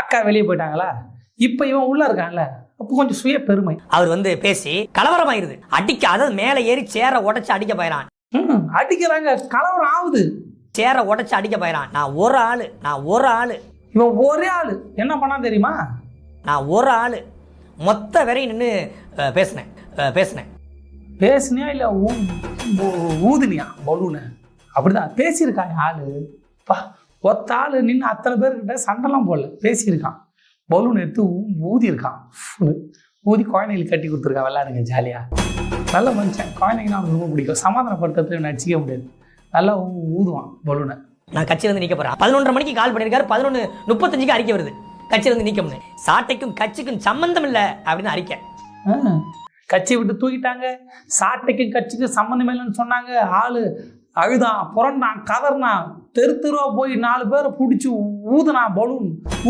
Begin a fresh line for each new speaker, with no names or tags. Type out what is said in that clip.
அக்கா வெளியே போயிட்டாங்களா? இப்போ இவன் உள்ள இருக்கான்ல அப்போ கொஞ்சம் சுய பெருமை.
அவர் வந்து பேசி கலவரமாயிருது. அடிக்க அதாவது மேலே ஏறி சேரை உடைச்சு அடிக்க போயிறான்.
ம், அடிக்கிறாங்க கலவரம் ஆகுது.
சேரை உடைச்சு அடிக்க போயிறான். நான் ஒரு ஆளு நான் ஒரு ஆளு.
இவன் ஒரே ஆளு. என்ன பண்ணா தெரியுமா?
நான் ஒரு ஆளு. மொத்த வரையும் நின்று பேசினேன். பேசினேன்.
பேசுனியா இல்லை ஊதுனியா? பலூனு. அப்படிதான். பேசியிருக்கான் ஆளு. பா ஒத்த ஆளு நின்று அத்தனை பேர்கிட்ட சண்டைலாம் போடல. பேசியிருக்கான். பலூன் எடுத்து ஊ- ஊதியிருக்கான். ஃபுல்லு. ஊதி குழந்தைகளுக்கு கட்டி கொடுத்துருக்கான் விளையாடுங்க ஜாலியாக நல்ல மனுஷன். குழந்தைங்கன்னா அவனுக்கு ரொம்ப பிடிக்கும். சமாதானப்படுத்துறது நடிச்சிக்க முடியாது. நல்லா ஊதுவான் பலூனை.
நான் கட்சியிலிருந்து நீக்க போறேன். பதினொன்றரை மணிக்கு கால் பண்ணியிருக்காரு. பதினொன்று முப்பத்தஞ்சுக்கு அறிக்கை வருது. கட்சியிலிருந்து நீக்க முடியும் சாட்டைக்கும் கட்சிக்கும் சம்பந்தம் இல்லை அப்படின்னு அறிக்கை.
கட்சியை விட்டு தூக்கிட்டாங்க. சாட்டைக்கு கட்சிக்கு சம்மந்தம் இல்லைன்னு சொன்னாங்க. ஆளு அழுதான் புரண்டான் கதறினான் தெரு தெருவா போய் நாலு பேரை பிடிச்சி ஊதுனான் பலூன்.